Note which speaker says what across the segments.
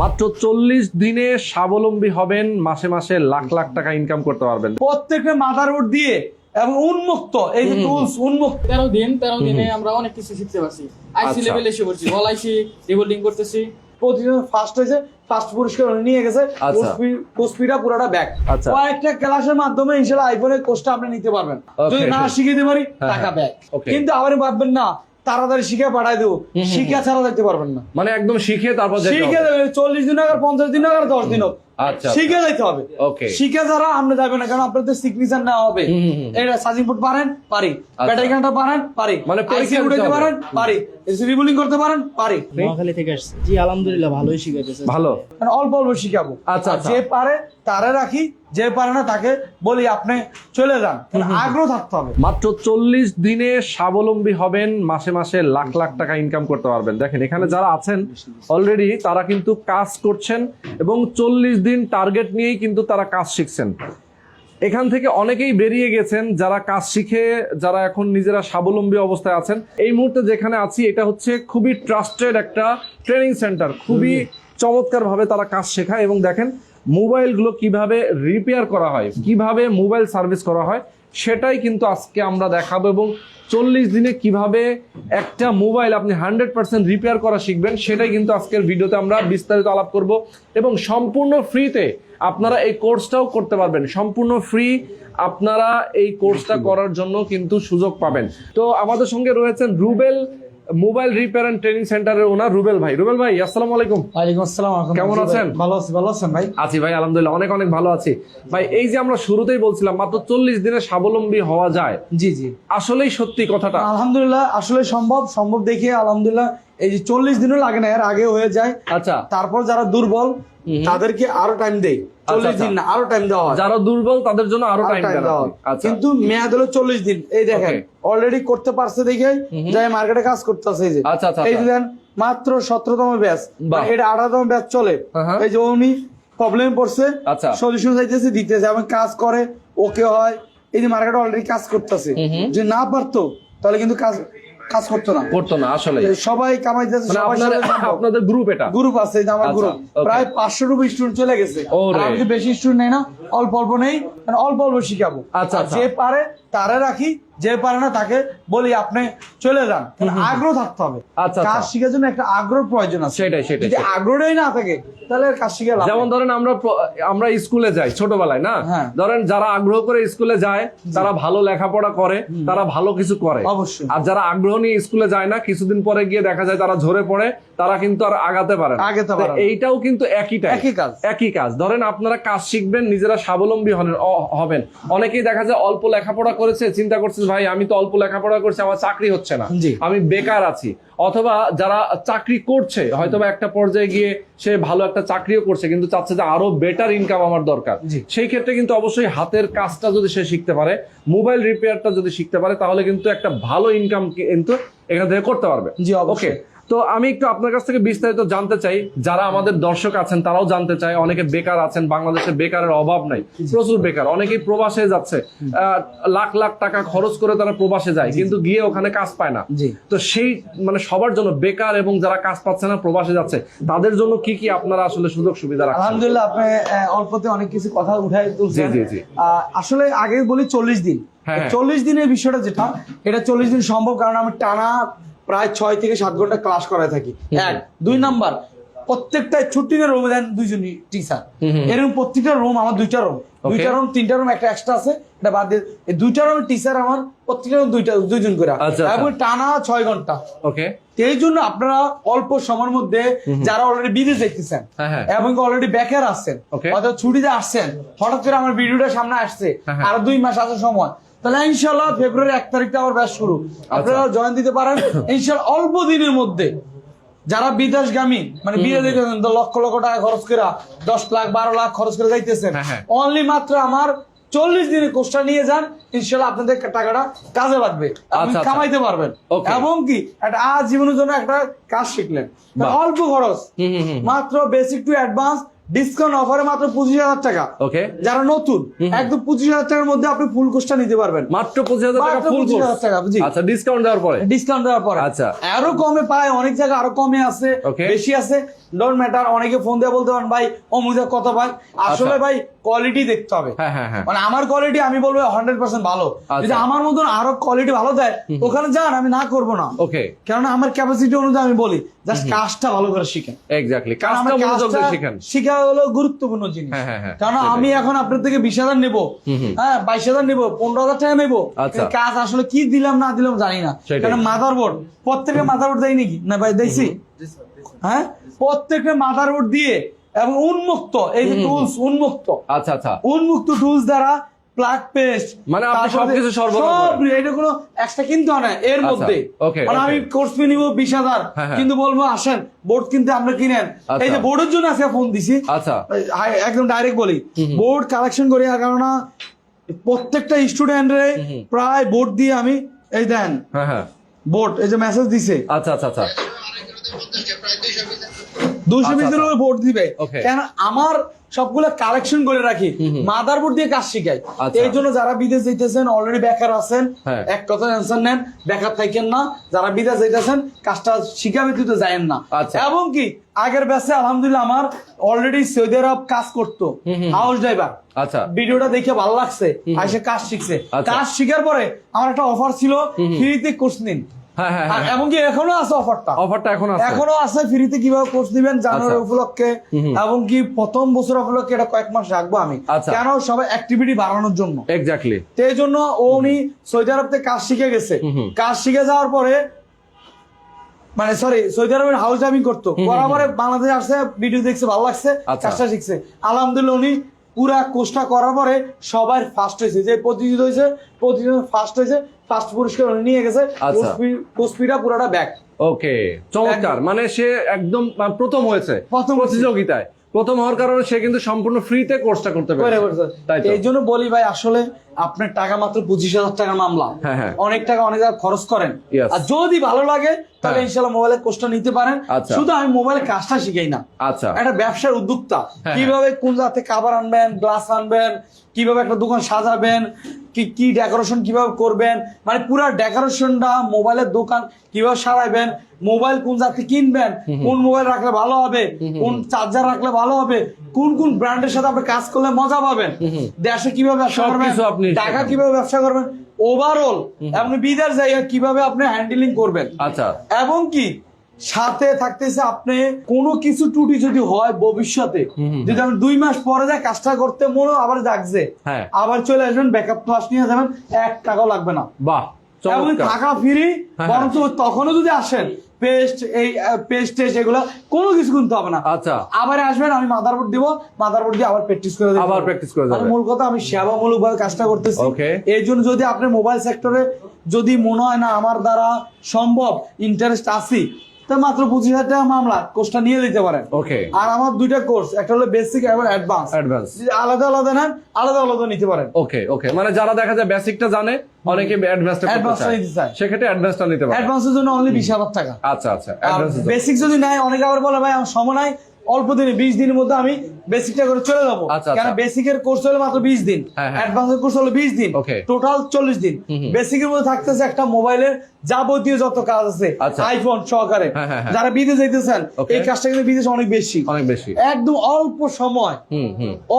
Speaker 1: মাত্র চল্লিশ দিনে স্বাবলম্বী হবেন মাসে মাসে লাখ লাখ টাকা ইনকাম করতে পারবেন
Speaker 2: প্রত্যেকটা মাদারবোর্ড দিয়ে এবং উন্মুক্ত এই যে টুলস উন্মুক্ত
Speaker 3: তেরো দিন তেরো দিনে আমরা অনেক কিছু শিখতে পারছি আইসি
Speaker 1: আচ্ছা।
Speaker 3: লেভেলে এসে পড়ছি অল আইসি রিবোল্ডিং করতেছি
Speaker 2: প্রতিদিন ফার্স্ট হয়েছে ফার্স্ট পুরস্কার নিয়ে গেছে
Speaker 1: আচ্ছা।
Speaker 2: কোর্সপিটা পুরোটা ব্যাক
Speaker 1: আচ্ছা।
Speaker 2: কয়েকটা ক্লাসের মাধ্যমে ইনশাআল্লাহ আইফোনের কোর্সটা আপনি নিতে পারবেন যদি না
Speaker 1: okay.
Speaker 2: শিখে দিতে পারি
Speaker 1: হ্যাঁ,
Speaker 2: টাকা। ব্যাক কিন্তু আবার ভাববেন না তাড়াতাড়ি শিখে পাঠাই দেবো। শিখে ছাড়া দেখতে পারবেন না।
Speaker 1: মানে একদম শিখে তারপর
Speaker 2: শিখে দেবে চল্লিশ দিন আগে পঞ্চাশ দিন আগে দশ দিন হোক।
Speaker 1: আচ্ছা
Speaker 2: শিখে যাইতে হবে। শিখে যারা আপনি যাবেন না কারণ আপনাদের সিগনেচার নেওয়া হবে। এটা সাজিং পারেন পারি।
Speaker 1: আচ্ছা।
Speaker 2: ব্যাটারি গানটা পারেন পারি।
Speaker 1: মানে পরীক্ষা
Speaker 2: পারেন পারি। করতে পারেন পারি।
Speaker 4: নোয়াখালী থেকে আসছি। জি আলহামদুলিল্লাহ ভালোই শিখাইতেছে।
Speaker 1: ভালো।
Speaker 2: অল্প অল্প শিখাবো।
Speaker 1: আচ্ছা, আচ্ছা।
Speaker 2: যে পারে তারে রাখি। যে পারে না তাকে বলি আপনি চলে যান। আগ্রহ থাকতে হবে।
Speaker 1: মাত্র চল্লিশ দিনে স্বাবলম্বী হবেন মাসে মাসে লাখ লাখ টাকা ইনকাম করতে পারবেন। দেখেন এখানে যারা আছেন অলরেডি তারা কিন্তু কাজ করছেন এবং চল্লিশ দিন টার্গেট নিয়েই কিন্তু তারা কাজ শিখছেন। এখান থেকে অনেকেই বেরিয়ে গেছেন যারা কাজ শিখে যারা এখন নিজেরা স্বাবলম্বী অবস্থায় আছেন। এই মুহূর্তে যেখানে আছি এটা হচ্ছে খুবই ট্রাস্টেড একটা ট্রেনিং সেন্টার খুবই চমৎকার ভাবে তারা কাজ শেখায় এবং দেখেন মোবাইলগুলো কীভাবে রিপেয়ার করা হয় কীভাবে মোবাইল সার্ভিস করা হয় সেটাই কিন্তু আজকে আমরা দেখাবো এবং চল্লিশ দিনে কীভাবে একটা মোবাইল আপনি হান্ড্রেড পার্সেন্ট রিপেয়ার করা শিখবেন সেটাই কিন্তু আজকের ভিডিওতে আমরা বিস্তারিত আলাপ করব এবং সম্পূর্ণ ফ্রিতে আপনারা এই কোর্সটাও করতে পারবেন। সম্পূর্ণ ফ্রি আপনারা এই কোর্সটা করার জন্য কিন্তু সুযোগ পাবেন। তো আমাদের সঙ্গে রয়েছেন Rubel mobile repair and training সেন্টারের ওনার রুবেল ভাই। রুবেল ভাই আসসালামু আলাইকুম।
Speaker 2: ওয়ালাইকুম আসসালাম।
Speaker 1: কেমন আছেন?
Speaker 2: ভালো আছি ভালো আছেন ভাই?
Speaker 1: আছি ভাই আলহামদুলিল্লাহ অনেক অনেক ভালো আছি। ভাই এই যে আমরা শুরুতেই বলছিলাম মাত্র চল্লিশ দিনে স্বাবলম্বী হওয়া যায়।
Speaker 2: জি জি।
Speaker 1: আসলেই সত্যি কথাটা।
Speaker 2: আলহামদুলিল্লাহ আসলে সম্ভব সম্ভব দেখে আলহামদুলিল্লাহ এই যে চল্লিশ দিনও লাগে না এর আগে হয়ে যায়।
Speaker 1: আচ্ছা।
Speaker 2: তারপর যারা দুর্বল তাদেরকে আরও টাইম দেয় চল্লিশ
Speaker 1: আচ্ছা।
Speaker 2: দিন না আরও টাইম দেওয়া হয়।
Speaker 1: যারা দুর্বল তাদের জন্য
Speaker 2: আরও
Speaker 1: টাইম
Speaker 2: দেওয়া হয়।
Speaker 1: আচ্ছা।
Speaker 2: কিন্তু মেয়াদ হলো চল্লিশ দিন। এই দেখেন অলরেডি করতে পারছে দেখে যাই মার্কেটে কাজ করতেছে এই যে।
Speaker 1: আচ্ছা, আচ্ছা,
Speaker 2: এই
Speaker 1: আচ্ছা।
Speaker 2: যে দেন মাত্র সতেরোতম ব্যাচ
Speaker 1: বাহ।
Speaker 2: এটা আঠারোতম ব্যাচ চলে।
Speaker 1: হ্যাঁ।
Speaker 2: এই যে উনি প্রবলেম পড়ছে
Speaker 1: আচ্ছা।
Speaker 2: সলিউশন চাইতেছে দিতেছে এবং কাজ করে ওকে হয়। এই যে মার্কেটে অলরেডি কাজ করতেছে। যে না পারতো তাহলে কিন্তু কাজ কাজ করতো না।
Speaker 1: করতো না আসলে
Speaker 2: সবাই কামাইতেছে
Speaker 1: মানে। আপনাদের গ্রুপ এটা?
Speaker 2: গ্রুপ আছে আমার
Speaker 1: আচ্ছা,
Speaker 2: গ্রুপ প্রায় পাঁচশো রুপি স্টুডেন্ট চলে গেছে। বেশি স্টুডেন্ট নেই না অল্প অল্প নেই মানে অল্প অল্প শিখাবো।
Speaker 1: আচ্ছা, আচ্ছা।
Speaker 2: যে পারে তারা রাখি যে পারে না তাকে বলি আপনি চলে যান। আগ্রহ থাকতে হবে।
Speaker 1: আচ্ছা,
Speaker 2: কাজ
Speaker 1: আচ্ছা।
Speaker 2: শেখার জন্য একটা আগ্রহ প্রয়োজন আছে।
Speaker 1: সেটাই, সেটাই,
Speaker 2: যদি। আগ্রহই না থাকে তাহলে কাজ শিখে
Speaker 1: যেমন ধরেন আমরা আমরা স্কুলে যাই ছোটবেলায় না?
Speaker 2: হ্যাঁ।
Speaker 1: ধরেন যারা আগ্রহ করে স্কুলে যায় তারা ভালো লেখাপড়া করে তারা ভালো কিছু করে।
Speaker 2: অবশ্যই।
Speaker 1: আর যারা আগ্রহ নিয়ে স্কুলে যায় না কিছুদিন পরে গিয়ে দেখা যায় তারা ঝরে পড়ে তারা কিন্তু আর আগাতে পারে না। এইটাও কিন্তু একই
Speaker 2: একই কাজ।
Speaker 1: একই কাজ। ধরেন আপনারা কাজ শিখবেন নিজেরা স্বাবলম্বী হবেন। অনেকেই দেখা যায় অল্প লেখাপড়া করেছে চিন্তা করছে ভাই আমি তো অল্প লেখাপড়া করছি আমার চাকরি হচ্ছে না। আমি বেকার আছি। অথবা যারা চাকরি করছে হয়তো একটা পর্যায়ে গিয়ে সে ভালো একটা চাকরিও করছে কিন্তু চাচ্ছে যে আরও বেটার ইনকাম আমার দরকার। সেই ক্ষেত্রে কিন্তু অবশ্যই হাতের কাজটা যদি সে শিখতে পারে মোবাইল রিপেয়ারটা যদি শিখতে পারে তাহলে কিন্তু একটা ভালো ইনকাম কিন্তু এখান থেকে করতে পারবে।
Speaker 2: জি।
Speaker 1: ওকে তো আমি একটু আপনার কাছ থেকে বিস্তারিত জানতে চাই যারা আমাদের দর্শক আছেন তারাও জানতে চায় অনেকে বেকার আছেন বাংলাদেশে বেকারের অভাব নাই প্রচুর বেকার অনেকেই প্রবাসে যাচ্ছে লাখ লাখ টাকা খরচ করে তারা প্রবাসে যায় কিন্তু গিয়ে ওখানে কাজ পায় না। তো সেই মানে সবার জন্য বেকার এবং যারা কাজ পাচ্ছে না প্রবাসে যাচ্ছে তাদের জন্য কি কি আপনারা আসলে সুযোগ সুবিধা রাখছেন?
Speaker 2: আলহামদুলিল্লাহ আপনি অল্পতে অনেক কিছু কথা উঠাই তুলছেন। আসলে আগে বলি চল্লিশ দিন।
Speaker 1: হ্যাঁ, হ্যাঁ।
Speaker 2: চল্লিশ দিনের বিষয়টা যেটা এটা চল্লিশ দিন সম্ভব কারণ আমি টানা প্রায় ছয় থেকে সাত ঘণ্টা ক্লাস করায় থাকি। এক। দুই নাম্বার প্রত্যেকটা ছুটি রুমে দেন দুইজন টিচার এরকম প্রত্যেকটা রুম আমার দুইটা রুম দুইটা রুম তিনটা রুম একটা এক্সট্রা আছে এটা বাদ দিয়ে দুইটা রুম টিচার আমার প্রত্যেকটা room দুইটা দুইজন করে।
Speaker 1: আচ্ছা, আচ্ছা।
Speaker 2: এবং টানা ছয় ঘণ্টা।
Speaker 1: ওকে
Speaker 2: এই জন্য আপনারা অল্প সময়ের মধ্যে যারা অলরেডি বিদেশ দেখতেছেন
Speaker 1: হ্যাঁ, হ্যাঁ।
Speaker 2: এবং অলরেডি বেকার আসছেন. অথবা ছুটিতে আসছেন হঠাৎ করে আমার ভিডিওটা সামনে আসছে
Speaker 1: হ্যাঁ।
Speaker 2: আর দুই মাস আসার সময়। তাহলে ইনশাল্লাহ ফেব্রুয়ারি এক তারিখটা আবার ব্যাস শুরু
Speaker 1: আচ্ছা।
Speaker 2: আপনারা জয়েন দিতে পারেন ইনশাল্লাহ অল্প দিনের মধ্যে যারা বিদেশগামী মানে বিয়ে দিতেছেন লক্ষ লক্ষ টাকা খরচ করে দশ লাখ বারো লাখ খরচ করে যাইতেছেন
Speaker 1: হ্যাঁ, হ্যাঁ।
Speaker 2: অনলি মাত্র আমার চল্লিশ দিনের কোর্সটা নিয়ে যান ইনশাল্লাহ আপনাদের টাকাটা কাজে লাগবে আপনি
Speaker 1: আচ্ছা, আচ্ছা।
Speaker 2: কামাইতে পারবেন. এবং কি একটা আজ জীবনের জন্য একটা কাজ শিখলেন অল্প খরচ। মাত্র বেসিক টু অ্যাডভান্স ডিসকাউন্ট অফারে মাত্র পঁচিশ হাজার টাকা।
Speaker 1: ওকে
Speaker 2: যারা নতুন একদম পঁচিশ হাজার টাকার মধ্যে আপনি ফুল কোর্সটা নিতে পারবেন।
Speaker 1: মাত্র পঁচিশ হাজার টাকা ফুল
Speaker 2: 25,000 টাকা, জি।
Speaker 1: আচ্ছা ডিসকাউন্ট দেওয়ার পরে?
Speaker 2: ডিসকাউন্ট দেওয়ার পরে।
Speaker 1: আচ্ছা।
Speaker 2: আরও কমে পায় অনেক জায়গায় আরও কমে আছে বেশি আছে। ডোন্ট ম্যাটার অনেকে ফোন দিয়ে বলতে পারেন ভাই কত আসলে
Speaker 1: আচ্ছা।
Speaker 2: ভাই কোয়ালিটি দেখতে হবে।
Speaker 1: হ্যাঁ হ্যাঁ হ্যাঁ।
Speaker 2: মানে আমার কোয়ালিটি আমি বলব হান্ড্রেড পার্সেন্ট ভালো।
Speaker 1: আচ্ছা।
Speaker 2: যদি আমার মতন আরও কোয়ালিটি ভালো দেয় ওখানে যান আমি না করব না।
Speaker 1: ওকে
Speaker 2: কেননা আমার ক্যাপাসিটি অনুযায়ী আমি বলি জাস্ট কাজটা ভালো করে শিখেন।
Speaker 1: এক্স্যাক্টলি কাজটা শিখেন।
Speaker 2: শিখা হলো গুরুত্বপূর্ণ জিনিস।
Speaker 1: হ্যাঁ, হ্যাঁ, হ্যাঁ,
Speaker 2: কারণ আমি এখন আপনার থেকে বিশ হাজার নেব? হ্যাঁ বাইশ হাজার নেব পনেরো হাজার টাকা নেব?
Speaker 1: আচ্ছা।
Speaker 2: কাজ আসলে কি দিলাম না দিলাম জানি না। কারণ মাদার বোর্ড প্রত্যেকটা মাদার বোর্ড দেয় নাকি? না ভাই দেখছি হ্যাঁ? প্রত্যেকটা মাদার বোর্ড দিয়ে এবং উন্মুক্ত এই যে টুলস উন্মুক্ত।
Speaker 1: আচ্ছা আচ্ছা।
Speaker 2: উন্মুক্ত টুলস দ্বারা প্লাগ পেস্ট
Speaker 1: মানে আপনি সবকিছু।
Speaker 2: এটা কোনো এক্সট্রা কিনতে হয় না এর
Speaker 1: আচ্ছা,
Speaker 2: মধ্যে। মানে আমি কোর্স ফি নিবো বিশ হাজার
Speaker 1: হ্যাঁ, হ্যাঁ।
Speaker 2: কিন্তু বলব আসেন বোর্ড কিনতে আমরা কিনেন।
Speaker 1: আচ্ছা।
Speaker 2: এই যে বোর্ডের জন্য আজকে ফোন দিছি।
Speaker 1: আচ্ছা।
Speaker 2: একদম ডাইরেক্ট বলি। বোর্ড কালেকশন করি আর কেননা প্রত্যেকটা স্টুডেন্টরে প্রায় বোর্ড দিয়ে আমি এই দেন
Speaker 1: হ্যাঁ হ্যাঁ।
Speaker 2: বোর্ড এই যে মেসেজ দিছে।
Speaker 1: আচ্ছা আচ্ছা আচ্ছা।
Speaker 2: দুশো
Speaker 1: আচ্ছা,
Speaker 2: পিসের
Speaker 1: আচ্ছা।
Speaker 2: বোর্ড দিবে। কেন আমার সবগুলো কালেকশন করে রাখি। মাদার বোর্ড দিয়ে কাজ শিখাই।
Speaker 1: আচ্ছা।
Speaker 2: এই জন্য যারা বিদেশ যাইতেছেন অলরেডি বেকার আছেন
Speaker 1: হ্যাঁ।
Speaker 2: এক কথা অ্যান্সার নেন বেকার থাকেন না। যারা বিদেশ যাইতেছেন কাজটা শিখা ব্যতীত যায়েন না।
Speaker 1: আচ্ছা।
Speaker 2: এবং কি আগের ব্যাচে আলহামদুলিল্লাহ আমার অলরেডি সৌদি আরব কাজ করতো হাউস ড্রাইভার
Speaker 1: আচ্ছা।
Speaker 2: ভিডিওটা দেখে ভালো লাগছে আইসে কাজ শিখছে।
Speaker 1: আচ্ছা।
Speaker 2: কাজ শিখার পরে আমার একটা অফার ছিল ফ্রিতে কোর্স নিন। আর
Speaker 1: হ্যাঁ।
Speaker 2: এমনকি এখনও আছে অফারটা।
Speaker 1: অফারটা এখন আছে।
Speaker 2: এখনও আছে ফ্রিতে কীভাবে কোর্স দিবেন জানুয়ারি। উপলক্ষে। এবং প্রথম বছর উপলক্ষে এটা কয়েক মাস রাখব আমি। কেন? সবাই অ্যাক্টিভিটি বাড়ানোর জন্য।
Speaker 1: এক্স্যাক্টলি
Speaker 2: তো এই জন্য ও উনি সৌদি আরব থেকে কাজ শিখে গেছে। কাজ শিখে যাওয়ার পরে মানে সরি সৌদি আরবের হাউস ড্রাইভিং করতো। করার পরে বাংলাদেশে আসছে ভিডিও দেখছে ভালো লাগছে
Speaker 1: আচ্ছা।
Speaker 2: কাজটা শিখছে। আলহামদুলিল্লাহ উনি পুরা কোর্সটা করার পরে সবার ফার্স্ট হয়েছে। যে প্রতিযোগিতা হয়েছে প্রতিযোগিতা ফার্স্ট হয়েছে ফার্স্ট পুরস্কার নিয়ে গেছে।
Speaker 1: কোসপিটা
Speaker 2: কোর্স পুরাটা ব্যাক
Speaker 1: ওকে চমৎকার। মানে সে একদম প্রথম হয়েছে
Speaker 2: প্রথম হয়েছে।
Speaker 1: প্রতিযোগিতায়। প্রথম হওয়ার কারণে সে কিন্তু সম্পূর্ণ ফ্রিতে কোর্সটা করতে পারে
Speaker 2: এই জন্য বলি ভাই আসলে আপনার টাকা মাত্র পঁচিশ হাজার টাকার মামলা।
Speaker 1: হ্যাঁ, হ্যাঁ।
Speaker 2: অনেক টাকা অনেক জায়গায় খরচ করেন। আর যদি ভালো লাগে তাহলে। ইনশাল্লাহ মোবাইলের কোর্সটা নিতে পারেন।
Speaker 1: আচ্ছা।
Speaker 2: শুধু আমি মোবাইলের কাজটা শিখাই না।
Speaker 1: আচ্ছা।
Speaker 2: একটা ব্যবসার উদ্যোক্তা।
Speaker 1: হ্যাঁ।
Speaker 2: কীভাবে কোন জাতে খাবার আনবেন গ্লাস আনবেন কীভাবে একটা দোকান সাজাবেন কি ডেকোরেশন কীভাবে করবেন? মানে পুরো ডেকোরেশনটা মোবাইলের দোকান কীভাবে সারাইবেন? মোবাইল কোন জাতি কিনবেন? কোন মোবাইল রাখলে ভালো হবে? কোন চার্জার রাখলে ভালো হবে? কোন কোন ব্র্যান্ডের সাথে আপনি কাজ করলে মজা পাবেন? দেশে কীভাবে ব্যবসা করবেন? টাকা কীভাবে ব্যবসা করবেন? ওভারঅল এবং বিদার জায়গা কীভাবে আপনি হ্যান্ডেলিং করবেন?
Speaker 1: আচ্ছা।
Speaker 2: এবং কি সাথে থাকতেছে আপনি কোনো কিছু ত্রুটি যদি হয় ভবিষ্যতে যদি আপনি দুই মাস পরে যায় কাজটা করতে মনে আবার জাগছে।
Speaker 1: হ্যাঁ।
Speaker 2: আবার চলে আসবেন ব্যাকআপ ক্লাস নিয়ে যাবেন এক টাকাও লাগবে না।
Speaker 1: বাহ
Speaker 2: টাকা ফ্রি
Speaker 1: হ্যাঁ,
Speaker 2: বরঞ্চ তখনও যদি আসেন পেস্ট এই পেস্ট টেস্ট এগুলো কোনো কিছু কিনতে হবে না।
Speaker 1: আচ্ছা।
Speaker 2: আবার আসবেন আমি মাদারবোর্ড দিব মাদারবোর্ড দিয়ে আবার প্র্যাকটিস করে দেবো
Speaker 1: আবার practice করে যাবেন।
Speaker 2: মূল কথা আমি সেবামূলক ভাবে কাজটা করতেছি। এই জন্য যদি আপনি মোবাইল সেক্টরে যদি মনে হয় না আমার দ্বারা সম্ভব ইন্টারেস্ট আসি তো মাত্র পঁচিশ হাজার টাকা মামলা। কোর্সটা নিয়ে দিতে পারেন।
Speaker 1: ওকে
Speaker 2: আর আমার দুইটা কোর্স একটা হলো বেসিক এবং অ্যাডভান্স
Speaker 1: অ্যাডভান্স
Speaker 2: আলাদা আলাদা নেন আলাদা আলাদা নিতে পারেন।
Speaker 1: ওকে ওকে মানে যারা দেখা যায় বেসিকটা জানে অনেকে অ্যাডভান্সটা অ্যাডভান্সটা
Speaker 2: নিতে চায়।
Speaker 1: সেক্ষেত্রে অ্যাডভান্সটা নিতে পারে
Speaker 2: অ্যাডভান্সের জন্য অনলি বিশ হাজার টাকা।
Speaker 1: আচ্ছা আচ্ছা।
Speaker 2: বেসিক যদি নেয় অনেকে আবার বলে ভাই আমার সময় নাই অল্প দিনে বিশ দিনের মধ্যে আমি বেসিকটা করে চলে যাব।
Speaker 1: আচ্ছা,
Speaker 2: কেন
Speaker 1: আচ্ছা।
Speaker 2: বেসিকের কোর্স হলো মাত্র বিশ দিন।
Speaker 1: হ্যাঁ, হ্যাঁ।
Speaker 2: অ্যাডভান্সের কোর্স হলো বিশ দিন। টোটাল চল্লিশ দিন। বেসিকের মধ্যে থাকতেছে একটা মোবাইলের যাবতীয় যত কাজ আছে
Speaker 1: আচ্ছা।
Speaker 2: আইফোন সহকারে।
Speaker 1: হ্যাঁ, হ্যাঁ।
Speaker 2: যারা বিদেশ যাইতেছেন এই কাজটা কিন্তু বিদেশে অনেক বেশি।
Speaker 1: অনেক বেশি।
Speaker 2: একদম অল্প সময়।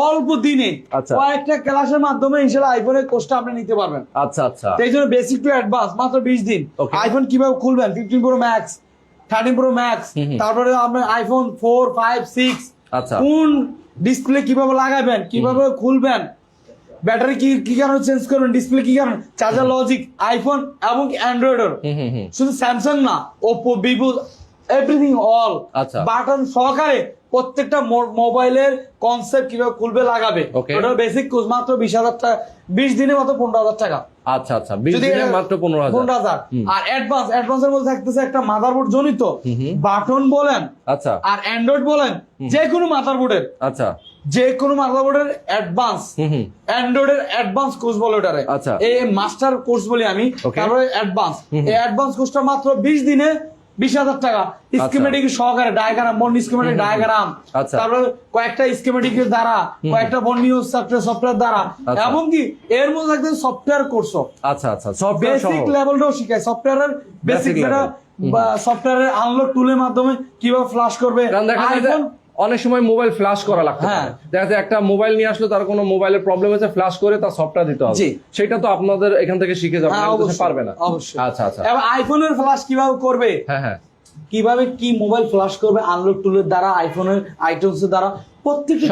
Speaker 2: অল্প দিনে
Speaker 1: আচ্ছা।
Speaker 2: কয়েকটা ক্লাসের মাধ্যমে ইনশাল্লাহ আইফোনের কোর্সটা আপনি নিতে পারবেন।
Speaker 1: আচ্ছা আচ্ছা।
Speaker 2: এই জন্য বেসিক টু অ্যাডভান্স মাত্র বিশ দিন। আইফোন কীভাবে খুলবেন? Fifteen pro max thirteen pro max তারপরে আপনার আইফোন ফোর ফাইভ সিক্স। কোন ডিসপ্লে কীভাবে লাগাবেন কীভাবে খুলবেন ব্যাটারি কি কি কারণে চেঞ্জ করবেন ডিসপ্লে কি কারণে? চার্জার লজিক আইফোন এবং অ্যান্ড্রয়েডের শুধু স্যামসাং না ওপো ভিভো এভরিথিং অল
Speaker 1: আচ্ছা।
Speaker 2: বাটন সহকারে প্রত্যেকটা মোবাইলের কনসেপ্ট কীভাবে খুলবে লাগাবে ওটা বেসিক কোর্স মাত্র বিশ হাজার টাকা বিশ দিনে মাত্র পনেরো হাজার টাকা।
Speaker 1: আচ্ছা আচ্ছা বিশ দিনে মাত্র পনেরো হাজার।
Speaker 2: পনেরো হাজার। আর অ্যাডভান্স মধ্যে থাকতেছে একটা মাদারবোর্ড জনিত। বাটন বলেন
Speaker 1: আচ্ছা।
Speaker 2: আর অ্যান্ড্রয়েড বলেন যে কোনো মাদারবোর্ডের
Speaker 1: আচ্ছা।
Speaker 2: যে কোনো মাদারবোর্ডের অ্যাডভান্স অ্যান্ড্রয়েডের অ্যাডভান্স কোর্স বলে ওটারে।
Speaker 1: আচ্ছা।
Speaker 2: এই মাস্টার কোর্স বলি আমি. তারপরে অ্যাডভান্স এই অ্যাডভান্স কোর্সটা মাত্র বিশ দিনে বিশ হাজার টাকা স্কিমেটিক সহকারে ডায়াগ্রাম বন স্কিমেটিক ডায়াগ্রাম
Speaker 1: আচ্ছা।
Speaker 2: তারপরে কয়েকটা স্কিমেটিক দ্বারা কয়েকটা বর্ণীয় সফটওয়্যার সফটওয়্যার দ্বারা।
Speaker 1: আচ্ছা।
Speaker 2: এবং কি এর মধ্যে একদম সফটওয়্যার কোর্স
Speaker 1: আচ্ছা আচ্ছা সফটওয়্যার
Speaker 2: বেসিক লেভেলটাও শিখায়। সফটওয়্যারের বেসিক। সফটওয়্যারের আনলক টুলের মাধ্যমে কীভাবে ফ্লাশ করবে। আইফোন
Speaker 1: অনেক সময় মোবাইল ফ্ল্যাশ করা লাগতো
Speaker 2: হ্যাঁ।
Speaker 1: দেখা যায় একটা মোবাইল নিয়ে আসলো তার কোনো মোবাইলের প্রবলেম হয়েছে ফ্ল্যাশ করে তার সফটটা দিতে হবে। সেটা তো আপনাদের এখান থেকে শিখে যাবে
Speaker 2: হ্যাঁ,
Speaker 1: পারবে না।
Speaker 2: অবশ্যই।
Speaker 1: আচ্ছা আচ্ছা।
Speaker 2: এবার আইফোনের ফ্ল্যাশ কীভাবে করবে?
Speaker 1: হ্যাঁ হ্যাঁ।
Speaker 2: কীভাবে কি মোবাইল ফ্ল্যাশ করবে? আনলক টুলের দ্বারা আইফোনের আইটেমস দ্বারা। প্রত্যেকটি।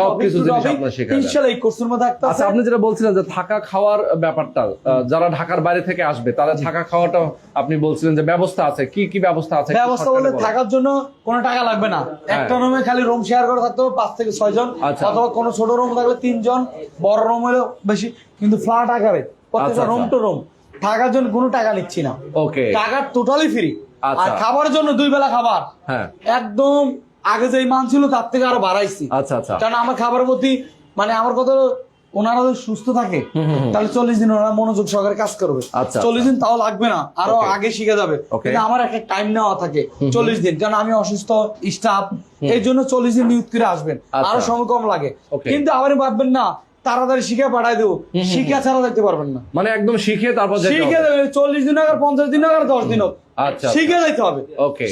Speaker 2: ইনশাআল্লাহ এই কোর্সের মধ্যে একটা
Speaker 1: আচ্ছা আপনি যেটা বলছিলেন যে থাকা খাওয়ার ব্যাপারটা যারা ঢাকার বাইরে থেকে আসবে তাদের থাকা খাওয়াটা আপনি বলছিলেন যে ব্যবস্থা আছে কি কি ব্যবস্থা আছে?
Speaker 2: ব্যবস্থা বলে থাকার জন্য কোনো টাকা লাগবে না। একটা রুমে খালি রুম শেয়ার করে থাকতে হবে পাঁচ থেকে ছয় জন
Speaker 1: আচ্ছা।
Speaker 2: অথবা কোনো ছোট রুম থাকলে তিনজন বড় রুম হলে বেশি কিন্তু ফ্ল্যাট আকারে প্রত্যেকটা রুম। টু রুম থাকার জন্য কোনো টাকা নিচ্ছি না।
Speaker 1: ওকে
Speaker 2: টাকা টোটালি ফ্রি
Speaker 1: আচ্ছা।
Speaker 2: আর খাবারের জন্য দুই বেলা খাবার।
Speaker 1: হ্যাঁ।
Speaker 2: একদম আগে যেই মান ছিল তার থেকে আরও বাড়াইছি।
Speaker 1: আচ্ছা আচ্ছা।
Speaker 2: কারণ আমার খাবারের প্রতি মানে আমার কত ওনারা যদি সুস্থ থাকে তাহলে চল্লিশ দিন ওনারা মনোযোগ সহকারে কাজ করবে।
Speaker 1: আচ্ছা,
Speaker 2: চল্লিশ দিন তাও লাগবে না
Speaker 1: আরও
Speaker 2: আগে শিখে যাবে। কিন্তু আমার একটা টাইম নেওয়া থাকে চল্লিশ দিন। কারণ আমি অসুস্থ স্টাফ এই জন্য চল্লিশ দিন নিয়োগ করে আসবেন।
Speaker 1: আচ্ছা।
Speaker 2: আরও সময় কম লাগে। কিন্তু আবার ভাববেন না তাড়াতাড়ি শিখে পাঠাই দেবো। শিখে ছাড়া দেখতে পারবেন না।
Speaker 1: মানে একদম শিখে তারপর
Speaker 2: শিখে দেবে চল্লিশ দিন আগে পঞ্চাশ দিন আগে দশ দিন হোক।
Speaker 1: আচ্ছা
Speaker 2: শিখে যাইতে হবে।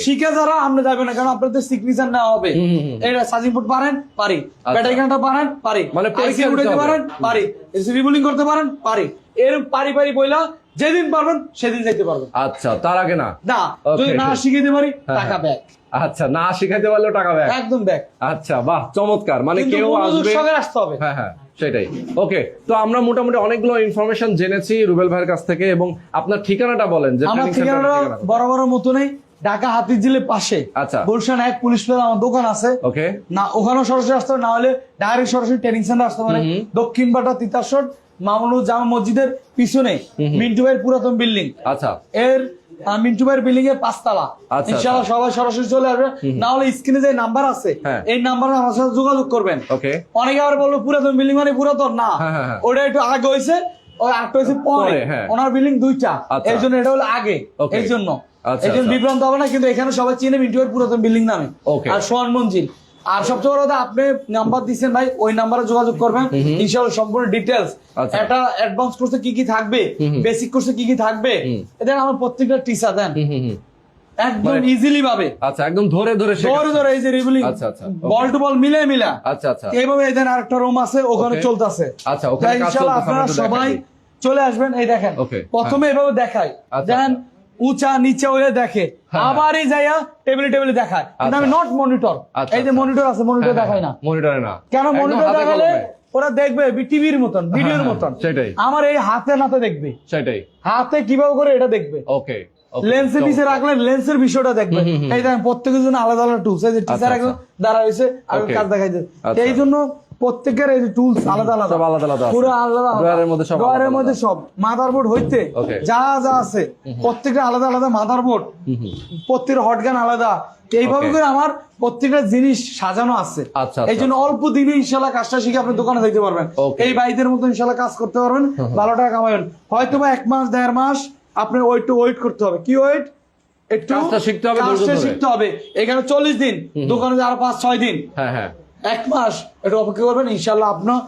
Speaker 2: শিখে যারা আপনি যাবেন না কারণ আপনাদের সিগনেচার হবে। এটা সাজিং পারেন পারি।
Speaker 1: আচ্ছা।
Speaker 2: ব্যাটারি গানটা পারেন পারি।
Speaker 1: মানে
Speaker 2: উঠাইতে পারেন পারি। এসিবি বুলিং করতে পারেন পারি। এরকম পারি পারি বইলা যেদিন পারবেন সেদিন যাইতে পারবেন।
Speaker 1: আচ্ছা তার আগে না?
Speaker 2: না. যদি না শিখিয়ে পারি
Speaker 1: হ্যাঁ,
Speaker 2: টাকা। ব্যাক
Speaker 1: আচ্ছা না শিখাইতে পারলেও টাকা ব্যাক
Speaker 2: একদম ব্যাক
Speaker 1: আচ্ছা বাহ চমৎকার। মানে কেউ আসবে
Speaker 2: আসতে হবে।
Speaker 1: হ্যাঁ হ্যাঁ। সেটাই। ওকে তো আমরা মোটামুটি অনেকগুলো ইনফরমেশন জেনেছি রুবেল ভাইয়ের কাছ থেকে এবং আপনার ঠিকানাটা বলেন যে
Speaker 2: আমার ঠিকানাটা বড় মতনই ঢাকা হাতির জিলের পাশে।
Speaker 1: আচ্ছা।
Speaker 2: গুলশান এক পুলিশ প্লাজা আমার দোকান আছে।
Speaker 1: ওকে
Speaker 2: না ওখানেও সরাসরি আসতে না হলে ডাইরেক্ট সরাসরি ট্রেনিং সেন্টার আসতে পারে। দক্ষিণ বাটা তিতাসর মামুনুর জামা মসজিদের পিছনে মিন্টু ভাইয়ের পুরাতন বিল্ডিং
Speaker 1: আচ্ছা।
Speaker 2: এর মিন্টু ভাইয়ের বিল্ডিং এর পাঁচতলা
Speaker 1: আচ্ছা,
Speaker 2: ইনশাআল্লাহ সবাই সরাসরি চলে আসবে না হলে স্ক্রিনে যে নাম্বার আছে
Speaker 1: হ্যাঁ।
Speaker 2: এই নাম্বারে আমার সাথে যোগাযোগ করবেন
Speaker 1: ওকে
Speaker 2: অনেকে আবার বলল পুরাতন বিল্ডিং মানে পুরাতন না
Speaker 1: হ্যাঁ, হ্যাঁ।
Speaker 2: ওটা একটু আগে হয়েছে ওই আরেকটা হয়েছে পরে। ওনার বিল্ডিং দুইটা
Speaker 1: আচ্ছা।
Speaker 2: এই জন্য এটা হলো আগে. এই জন্য
Speaker 1: আচ্ছা,
Speaker 2: এই জন্য
Speaker 1: আচ্ছা।
Speaker 2: বিভ্রান্ত হবে না কিন্তু এখানে সবাই চিনে মিন্টু ভাইয়ের পুরাতন বিল্ডিং নামে. আর সোয়ান মঞ্জিল আর সবচেয়ে বড় কথা আপনি নাম্বার দিচ্ছেন ভাই ওই নাম্বারে যোগাযোগ করবেন। ইনশাআল্লাহ সম্পূর্ণ ডিটেলস। একটা অ্যাডভান্স কোর্সে কি কি থাকবে বেসিক কোর্সে কি কি থাকবে এটা আমার প্রত্যেকটা টিচার দেন। একদম
Speaker 1: মানে-
Speaker 2: ইজিলি ভাবে।
Speaker 1: আচ্ছা একদম ধরে ধরে।
Speaker 2: ধরে ধরে এই যে রিবলিং
Speaker 1: আচ্ছা, আচ্ছা,
Speaker 2: বল টু বল মিলে মিলা।
Speaker 1: আচ্ছা আচ্ছা।
Speaker 2: এইভাবে এই আরেকটা রুম আছে ওখানে চলতেছে।
Speaker 1: আচ্ছা, ওখানে
Speaker 2: ইনশাআল্লাহ আপনারা সবাই চলে আসবেন এই দেখেন। প্রথমে এভাবে দেখাই। দেন
Speaker 1: আচ্ছা।
Speaker 2: উঁচা নিচে হয়ে দেখে।
Speaker 1: আবারই
Speaker 2: আবার এই যাইয়া টেবিলে টেবিলে দেখায়। কিন্তু আমি
Speaker 1: আচ্ছা।
Speaker 2: নট মনিটর
Speaker 1: আচ্ছা,
Speaker 2: এই যে
Speaker 1: আচ্ছা।
Speaker 2: মনিটর আছে মনিটর দেখাই না।
Speaker 1: মনিটরে না।
Speaker 2: কেন মনিটর দেখালে ওরা দেখবে টিভির মতন ভিডিওর
Speaker 1: হ্যাঁ,
Speaker 2: মতন।
Speaker 1: সেটাই।
Speaker 2: আমার এই হাতে নাতে দেখবে।
Speaker 1: সেটাই।
Speaker 2: হাতে কীভাবে করে এটা দেখবে?
Speaker 1: ওকে
Speaker 2: লেন্সের নিচে রাখলে লেন্সের বিষয়টা দেখবে। এই দেখেন প্রত্যেকের জন্য আলাদা আলাদা টুলস এই যে টিচার
Speaker 1: আচ্ছা,
Speaker 2: একদম দাঁড়া হয়েছে আর কাজ দেখাইছে
Speaker 1: আচ্ছা।
Speaker 2: এই জন্য প্রত্যেকের এই টুলস আলাদা আলাদা।
Speaker 1: আলাদা আলাদা
Speaker 2: পুরো আলাদা
Speaker 1: ড্রয়ারের মধ্যে সব
Speaker 2: ড্রয়ারের মধ্যে সব। মাদারবোর্ড হইতে যা যা আছে প্রত্যেকটা আলাদা আলাদা মাদারবোর্ড প্রত্যেকটা হটগান আলাদা। এইভাবে করে আমার প্রত্যেকটা জিনিস সাজানো আছে।
Speaker 1: আচ্ছা,
Speaker 2: এই জন্য অল্প দিনে ইনশাল্লাহ কাজটা শিখে আপনি দোকানে দেখতে পারবেন। এই ভাইদের মতো ইনশাল্লাহ কাজ করতে পারবেন। ভালো টাকা কামাবেন হয়তো বা এক মাস দেড় মাস আপনি ওয়েট ওয়েট করতে হবে। কি ওয়েট একটু
Speaker 1: শিখতে হবে।
Speaker 2: শিখতে হবে। এখানে চল্লিশ দিন দোকানে আরও পাঁচ ছয় দিন।
Speaker 1: হ্যাঁ হ্যাঁ।
Speaker 2: এক মাস একটু অপেক্ষা করবেন ইনশাল্লাহ আপনার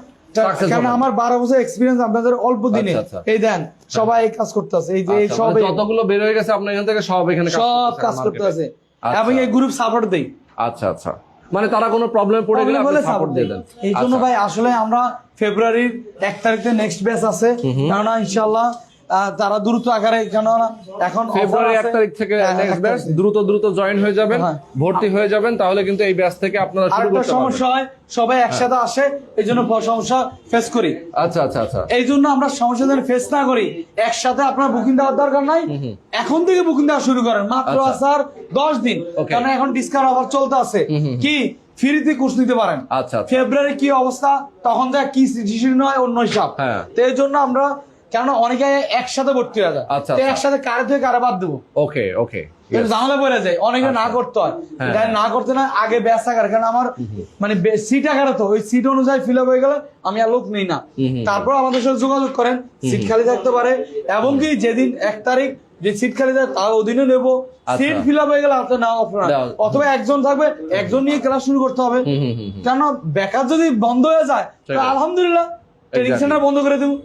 Speaker 2: কারণ আমার বারো বছর এক্সপিরিয়েন্স আপনাদের অল্প দিনে।
Speaker 1: আচ্ছা, আচ্ছা।
Speaker 2: এই দেন সবাই এই কাজ করতেছে এই যে
Speaker 1: আচ্ছা,
Speaker 2: সব
Speaker 1: মানে যতগুলো বের হয়ে গেছে আপনার এখান থেকে সব এখানে
Speaker 2: সব কাজ। করতেছে।
Speaker 1: আচ্ছা।
Speaker 2: এবং এই গ্রুপ সাপোর্ট দেই।
Speaker 1: আচ্ছা আচ্ছা। মানে তারা কোনো প্রবলেম পড়ে গেলে আপনি সাপোর্ট দিয়ে দেন।
Speaker 2: এই জন্য
Speaker 1: আচ্ছা।
Speaker 2: ভাই আসলে আমরা ফেব্রুয়ারির এক তারিখে নেক্সট ব্যাচ আছে। কেননা ইনশাল্লাহ তারা দ্রুত আকারে কেননা এখন
Speaker 1: ফেব্রুয়ারি এক তারিখ থেকে
Speaker 2: হ্যাঁ,
Speaker 1: নেক্সট ব্যাচ দ্রুত দ্রুত জয়েন হয়ে যাবেন
Speaker 2: হ্যাঁ।
Speaker 1: ভর্তি হয়ে যাবেন তাহলে কিন্তু এই ব্যাচ থেকে আপনারা শুরু করতে পারবেন।
Speaker 2: সমস্যা হয় সবাই একসাথে আসে এই জন্য সমস্যা ফেস করি।
Speaker 1: আচ্ছা আচ্ছা আচ্ছা।
Speaker 2: এই জন্য আমরা সমস্যা যেন ফেস না করি একসাথে আপনার বুকিং দেওয়ার দরকার নাই। এখন থেকে বুকিং দেওয়া শুরু করেন মাত্র
Speaker 1: আচ্ছা।
Speaker 2: আসার দশ দিন. কারণ এখন ডিসকাউন্ট অফার চলতে আছে। কি? ফ্রিতে কোর্স নিতে পারেন।
Speaker 1: আচ্ছা, আচ্ছা।
Speaker 2: ফেব্রুয়ারি কি অবস্থা? তখন যা কি ডিসিশন হয় অন্য হিসাব।
Speaker 1: হ্যাঁ।
Speaker 2: তো এই জন্য আমরা কেন অনেকে একসাথে ভর্তি হয়ে যায়।
Speaker 1: আচ্ছা, আচ্ছা।
Speaker 2: একসাথে কারে থেকে কারে বাদ দেবো?
Speaker 1: ওকে ওকে
Speaker 2: ঝামেলা পড়ে যায় অনেকে না করতে হয়।
Speaker 1: হ্যাঁ।
Speaker 2: না করতে না আগে ব্যাস কারণ আমার মানে সিট আকারে তো ওই সিট অনুযায়ী ফিল আপ হয়ে গেলে আমি আর লোক নেই না। তারপর আমাদের সাথে যোগাযোগ করেন সিট খালি থাকতে পারে এবং কি যেদিন এক তারিখ যে সিট খালি থাকে তার অধীনে নেব।
Speaker 1: আচ্ছা।
Speaker 2: সিট ফিল আপ হয়ে গেলে আপনার নেওয়া অপশন অথবা একজন থাকবে একজন নিয়ে ক্লাস শুরু করতে হবে। কেন বেকার যদি বন্ধ হয়ে যায় তাহলে আলহামদুলিল্লাহ ট্রেনিং সেন্টার বন্ধ করে দেবো।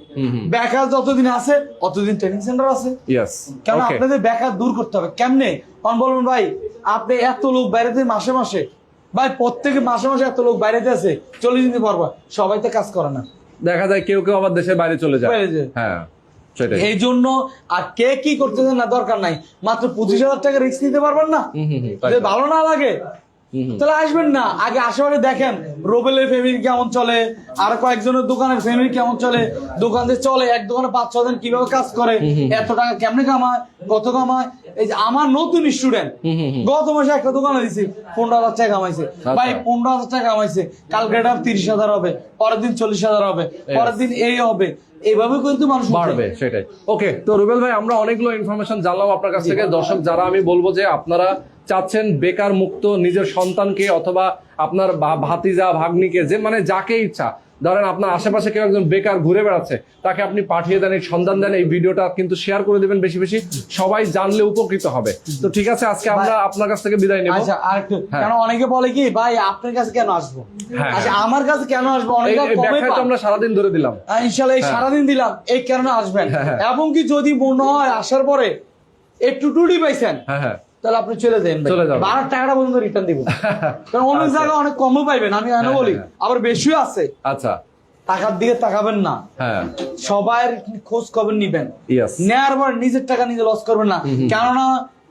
Speaker 2: বেকার যতদিন আছে অতদিন ট্রেনিং সেন্টার আছে। আপনাদের বেকার দূর করতে হবে। কেমনে? কারণ বলুন ভাই আপনি এত লোক বাইরেতে মাসে মাসে ভাই প্রত্যেকে মাসে মাসে এত লোক বাইরেতে আছে চল্লিশ দিন পর পর। সবাই তো কাজ করে না।
Speaker 1: দেখা যায় কেউ কেউ আবার দেশের বাইরে চলে যায়।
Speaker 2: বাইরে।
Speaker 1: হ্যাঁ
Speaker 2: এই জন্য আর কে কি করতেছে না দরকার নাই। মাত্র পঁচিশ হাজার টাকা রিস্ক নিতে পারবেন না। ভালো না লাগে। তাহলে আসবেন না। আগে আশেপাশে দেখেন রোবেলের ফ্যামিলি কেমন চলে আর কয়েকজনের দোকানের ফ্যামিলি কেমন চলে দোকান যে চলে এক দোকানে পাঁচ ছ দিন কীভাবে কাজ করে এত টাকা কেমনে কামায় কত কামায়? এই যে আমার নতুন স্টুডেন্ট। গত মাসে একটা দোকানে দিছি পনেরো হাজার টাকা কামাইছে। ভাই পনেরো হাজার টাকা কামাইছে। কালকে এটা তিরিশ হাজার হবে পরের দিন চল্লিশ হাজার হবে পরের দিন এই হবে। এইভাবে কিন্তু মানুষ
Speaker 1: বাড়বে, সেটাই। ওকে তো রুবেল ভাই, আমরা অনেকগুলো ইনফরমেশন জানলাম আপনার কাছ থেকে। দর্শক, যারা আমি বলব যে আপনারা চাচ্ছেন বেকার মুক্ত নিজের সন্তানকে অথবা আপনার ভাতিজা, ভাগ্নিকে, যে মানে যাকে ইচ্ছা ধরেন আপনার আশেপাশে কেউ একজন বেকার ঘুরে বেড়াচ্ছে তাকে আপনি পাঠিয়ে দেন এই সন্ধান দেন এই ভিডিওটা কিন্তু শেয়ার করে দিবেন বেশি বেশি। সবাই জানলে উপকৃত হবে। তো ঠিক আছে আজকে আমরা আপনার কাছ থেকে বিদায় নেব।
Speaker 2: আচ্ছা আর একটু
Speaker 1: হ্যাঁ।
Speaker 2: কারণ অনেকে বলে কি ভাই আপনার কাছে কেন আসব?
Speaker 1: হ্যাঁ,
Speaker 2: আচ্ছা
Speaker 1: হ্যাঁ।
Speaker 2: আমার কাছে কেন আসব? অনেকে কমে পান।
Speaker 1: আমরা সারাদিন ধরে দিলাম।
Speaker 2: আহ, ইনশাল্লাহ এই
Speaker 1: হ্যাঁ।
Speaker 2: সারাদিন দিলাম এই কারণে আসবেন। এবং কি যদি মনে হয় আসার পরে একটু টুটি পাইছেন
Speaker 1: হ্যাঁ হ্যাঁ।
Speaker 2: তাহলে আপনি চলে যান
Speaker 1: চলে যাবেন।
Speaker 2: বারো টাকাটা পর্যন্ত রিটার্ন দিব। কারণ অনেক
Speaker 1: আচ্ছা।
Speaker 2: জায়গায় অনেক কমও পাইবেন আমি কেন
Speaker 1: হ্যাঁ,
Speaker 2: বলি।
Speaker 1: হ্যাঁ।
Speaker 2: আবার বেশিও আছে।
Speaker 1: আচ্ছা।
Speaker 2: টাকার দিকে তাকাবেন না।
Speaker 1: হ্যাঁ।
Speaker 2: সবার খোঁজ খবর নিবেন। নেয়ার পর নিজের টাকা নিজে লস করবেন না। কেননা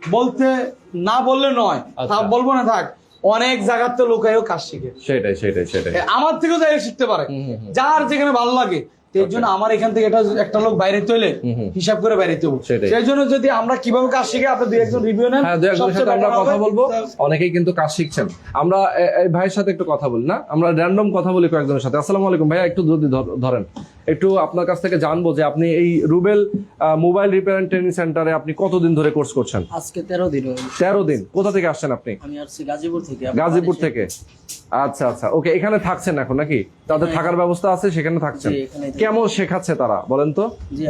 Speaker 2: বলতে না বললে নয়।
Speaker 1: আচ্ছা।
Speaker 2: তা বলব না থাক। অনেক জায়গার তো লোকায়ও কাজ শিখে।
Speaker 1: সেটাই সেটাই সেটাই।
Speaker 2: আমার থেকেও যাই শিখতে পারে। যার যেখানে ভালো লাগে। তো জন্য আমার এখান থেকে এটা একটা লোক বাইরে তৈলে। হিসাব করে বাইরে তৈব। সেই জন্য যদি আমরা কীভাবে কাজ শিখে আপনি দুই একজন রিভিউ নেন
Speaker 1: হ্যাঁ দুই একজনের সাথে আমরা কথা বলব। অনেকেই কিন্তু কাজ শিখছেন। আমরা এই ভাইয়ের সাথে একটু কথা বলি না? আমরা র্যান্ডম কথা বলি কয়েকজনের সাথে। আসসালামু আলাইকুম ভাইয়া একটু যদি ধরেন। একটু আপনার কাছ থেকে জানব যে আপনি এই Rubel mobile repair and training সেন্টারে আপনি কতদিন ধরে কোর্স করছেন?
Speaker 4: আজকে তেরো দিন।
Speaker 1: তেরো দিন। কোথা থেকে আসছেন আপনি?
Speaker 4: আমি আসছি গাজীপুর থেকে
Speaker 1: গাজীপুর থেকে। আচ্ছা আচ্ছা। ওকে এখানে থাকছেন এখন নাকি? তাদের থাকার ব্যবস্থা আছে সেখানে থাকছেন। কেমন শেখাচ্ছে তারা বলেন তো?
Speaker 4: জি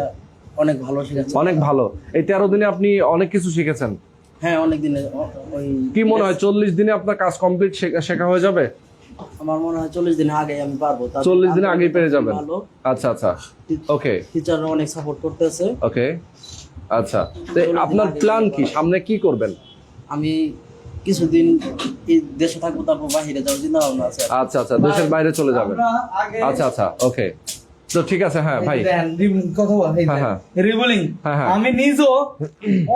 Speaker 4: অনেক ভালো শিখাচ্ছে।
Speaker 1: অনেক ভালো। এই তেরো দিনে আপনি অনেক কিছু শিখেছেন?
Speaker 4: হ্যাঁ অনেক দিনে ওই
Speaker 1: কি মনে হয় চল্লিশ দিনে আপনার কাজ কমপ্লিট শেখা হয়ে যাবে?
Speaker 4: আমার মনে হয় চল্লিশ দিন আগে আমি পারব।
Speaker 1: চল্লিশ দিন আগে পেরে যাবেন? আচ্ছা আচ্ছা। ওকে
Speaker 4: টিচাররা অনেক সাপোর্ট করতেছে।
Speaker 1: ওকে আচ্ছা। তো আপনার প্ল্যান কি? সামনে কি করবেন?
Speaker 4: আমি কিছুদিন দেশে থাকব তারপর বাহিরে যাওয়ার চিন্তা ভাবনা আছে।
Speaker 1: আচ্ছা আচ্ছা। দেশের বাইরে চলে যাবেন। আচ্ছা আচ্ছা। ওকে তো ঠিক আছে হ্যাঁ ভাই।
Speaker 2: কথা বল
Speaker 1: হ্যাঁ, হ্যাঁ।
Speaker 2: রিবলিং
Speaker 1: হ্যাঁ।
Speaker 2: আমি নিজেও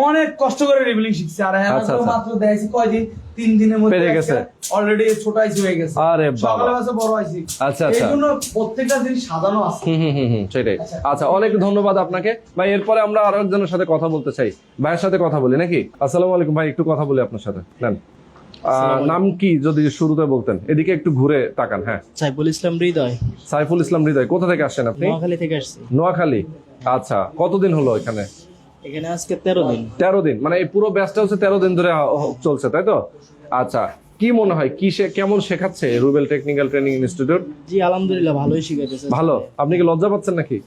Speaker 2: অনেক কষ্ট করে রিবলিং শিখছি আর
Speaker 1: আচ্ছা, আচ্ছা।
Speaker 2: মাত্র দেখাইছি কয়দিন? তিন দিনের মধ্যে
Speaker 1: পেরে গেছে।
Speaker 2: অলরেডি ছোট আইসি হয়ে গেছে।
Speaker 1: আরে বাবা।
Speaker 2: বড় আইসি।
Speaker 1: আচ্ছা, আচ্ছা।
Speaker 2: জন্য প্রত্যেকটা জিনিস সাজানো আছে।
Speaker 1: হুম হুম হুম সেটাই। আচ্ছা। অনেক ধন্যবাদ আপনাকে। ভাই এরপরে আমরা আরও একজনের সাথে কথা বলতে চাই। ভাইয়ের সাথে কথা বলি নাকি? আসসালামু আলাইকুম ভাই একটু কথা বলি আপনার সাথে। নেন নাম কি যদি শুরুতে বলতেন? এদিকে একটু ঘুরে তাকান হ্যাঁ।
Speaker 4: সাইফুল ইসলাম হৃদয়।
Speaker 1: সাইফুল ইসলাম হৃদয় কোথা থেকে আসছেন আপনি?
Speaker 4: নোয়াখালী থেকে আসছি।
Speaker 1: নোয়াখালী। আচ্ছা কতদিন হলো এখানে?
Speaker 4: এখানে আজকে তেরো দিন।
Speaker 1: তেরো দিন মানে এই পুরো ব্যাচটা হচ্ছে তেরো দিন ধরে চলছে তাই তো? আচ্ছা কি মনে হয় কি সে কেমন শেখাচ্ছে রুবেল টেকনিক্যাল ট্রেনিং ইনস্টিটিউট?
Speaker 4: জি আলহামদুলিল্লাহ ভালোই শিখাইতেছে।
Speaker 1: ভালো? আপনি কি লজ্জা পাচ্ছেন নাকি?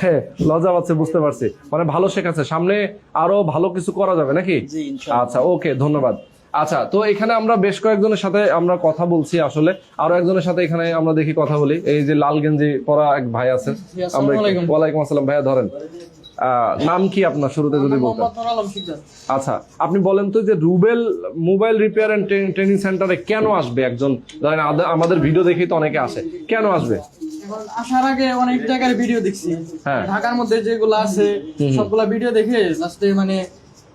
Speaker 1: হ্যাঁ, লজ্জা পাচ্ছে বুঝতে পারছি। মানে ভালো শেখাচ্ছে সামনে আরও ভালো কিছু করা যাবে নাকি?
Speaker 4: জি ইনশাআল্লাহ
Speaker 1: আচ্ছা ওকে ধন্যবাদ। আচ্ছা তো এখানে আমরা বেশ কয়েকজনের সাথে আমরা কথা বলছি আসলে। আরও একজনের সাথে এখানে আমরা দেখি কথা বলি। এই যে লাল গেঞ্জি পরা এক ভাই আছে। আমরা ওয়ালাইকুম আসসালাম। ভাইয়া ধরেন। নাম কি আপনার শুরুতে যদি বলতেন? আচ্ছা আপনি বলেন তো যে Rubel mobile repair and training সেন্টারে কেন আসবে একজন? ধরেন আমাদের ভিডিও দেখেই তো অনেকে আসে। কেন আসবে?
Speaker 3: আসার আগে অনেক জায়গার ভিডিও দেখছি।
Speaker 1: হ্যাঁ।
Speaker 3: ঢাকার মধ্যে যেগুলো আছে সবগুলা ভিডিও দেখে লাস্টে মানে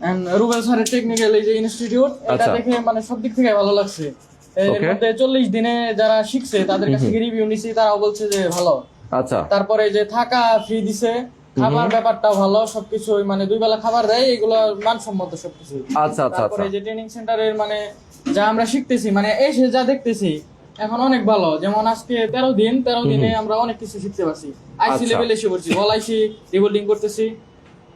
Speaker 3: এম, রুবেল স্যারের টেকনিক্যাল এই যে ইনস্টিটিউট এটা
Speaker 1: আচ্ছা।
Speaker 3: দেখে মানে সব দিক থেকে ভালো লাগছে। এর মধ্যে চল্লিশ দিনে যারা শিখছে তাদের কাছ থেকে রিভিউ নিছি তারাও বলছে যে ভালো।
Speaker 1: আচ্ছা।
Speaker 3: তারপরে যে থাকা ফ্রি দিছে খাবার ব্যাপারটাও ভালো সবকিছু মানে দুই বেলা খাবার দেয় এগুলো মানসম্মত সবকিছু।
Speaker 1: আচ্ছা আচ্ছা
Speaker 3: তারপরে
Speaker 1: আচ্ছা।
Speaker 3: যে ট্রেনিং সেন্টারের মানে যা আমরা শিখতেছি মানে এসে যা দেখতেছি এখন অনেক ভালো। যেমন আজকে তেরো দিন তেরো দিনে আমরা অনেক কিছু শিখতে পারছি। আইসি
Speaker 1: আচ্ছা।
Speaker 3: লেভেল এসে পড়ছি বল আইসি রিবোল্ডিং করতেছি।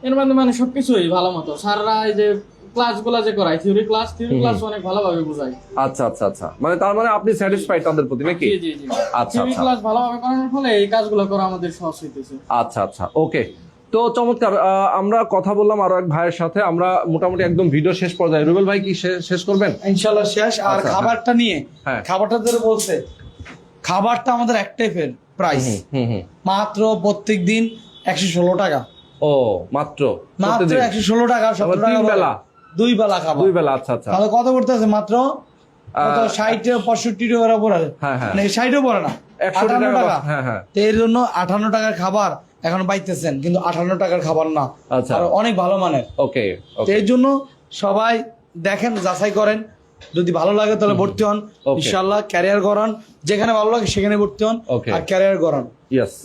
Speaker 3: এর মধ্যে মানে সবকিছুই ভালো মতো। স্যাররা এই যে ক্লাসগুলা যে করায় থিওরি ক্লাস থিওরি ক্লাস অনেক ভালোভাবে বোঝায়।
Speaker 1: আচ্ছা আচ্ছা আচ্ছা। মানে তার মানে আপনি স্যাটিসফাইড তাদের প্রতি নাকি?
Speaker 3: জি জি জি।
Speaker 1: আচ্ছা,
Speaker 3: থিওরি
Speaker 1: আচ্ছা।
Speaker 3: ক্লাস ভালোভাবে করানোর ফলে এই কাজগুলো করা আমাদের সহজ হইতেছে।
Speaker 1: আচ্ছা আচ্ছা। ওকে। তো চমৎকার আমরা কথা বললাম আরও এক ভাইয়ের সাথে। আমরা মোটামুটি একদম ভিডিও শেষ পর্যায়ে। রুবেল ভাই কি শেষ করবেন?
Speaker 2: ইনশাল্লাহ শেষ। আর
Speaker 1: আচ্ছা,
Speaker 2: খাবারটা নিয়ে
Speaker 1: হ্যাঁ।
Speaker 2: খাবারটা ধরে বলছে খাবারটা আমাদের একটাই ফের প্রাইস
Speaker 1: হুম হুম।
Speaker 2: মাত্র প্রত্যেক দিন একশো ষোলো টাকা।
Speaker 1: ও মাত্র?
Speaker 2: মাত্র একশো ষোলো টাকা সত্তর টাকা
Speaker 1: বেলা?
Speaker 2: দুই বেলা খাবার।
Speaker 1: দুই বেলা আচ্ছা আচ্ছা।
Speaker 2: তাহলে কত পড়তে আছে মাত্র? ষাট পঁয়ষট্টি টাকা পড়ে
Speaker 1: হ্যাঁ, হ্যাঁ।
Speaker 2: মানে ষাটও পড়ে না। আটান্ন
Speaker 1: টাকা হ্যাঁ হ্যাঁ।
Speaker 2: তো এর জন্য আঠান্ন টাকার খাবার এখন পাইতেছেন কিন্তু আঠান্ন টাকার খাবার না।
Speaker 1: আচ্ছা।
Speaker 2: আর অনেক ভালো মানের।
Speaker 1: ওকে
Speaker 2: এর জন্য সবাই দেখেন যাচাই করেন। যদি ভালো লাগে তাহলে ভর্তি হন. ইনশাল্লাহ ক্যারিয়ার করান যেখানে ভালো লাগে সেখানে ভর্তি হন. আর ক্যারিয়ার করান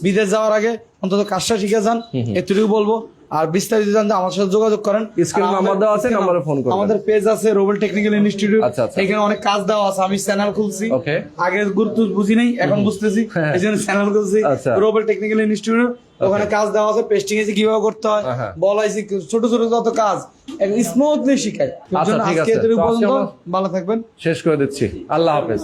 Speaker 2: বিদেশ যাওয়ার আগে অন্তত কাজটা শিখে যান এটুকু বলব। আর বিস্তারিত জানতে আমার সাথে যোগাযোগ করেন। আর
Speaker 1: নাম্বার
Speaker 2: আমাদের-
Speaker 1: দেওয়া আছে, নাম্বারে ফোন করবেন।
Speaker 2: আমাদের পেজ আছে রোবেল টেকনিক্যাল ইনস্টিটিউট। এখানে অনেক কাজ দেওয়া আছে আমি চ্যানেল খুলছি. আগে গুরুত্ব বুঝি নাই এখন বুঝতেছি
Speaker 1: হ্যাঁ।
Speaker 2: এই জন্য চ্যানেল খুলছি। রোবেল টেকনিক্যাল ইনস্টিটিউট ওখানে কাজ দেওয়া আছে পেস্টিং এসে কীভাবে করতে হয়
Speaker 1: হ্যাঁ, হ্যাঁ।
Speaker 2: ছোট ছোট যত কাজ স্মুথলি শিখায়।
Speaker 1: আচ্ছা,
Speaker 2: আজকে এতটুকু পর্যন্ত ভালো থাকবেন।
Speaker 1: শেষ করে দিচ্ছি। আল্লাহ হাফেজ।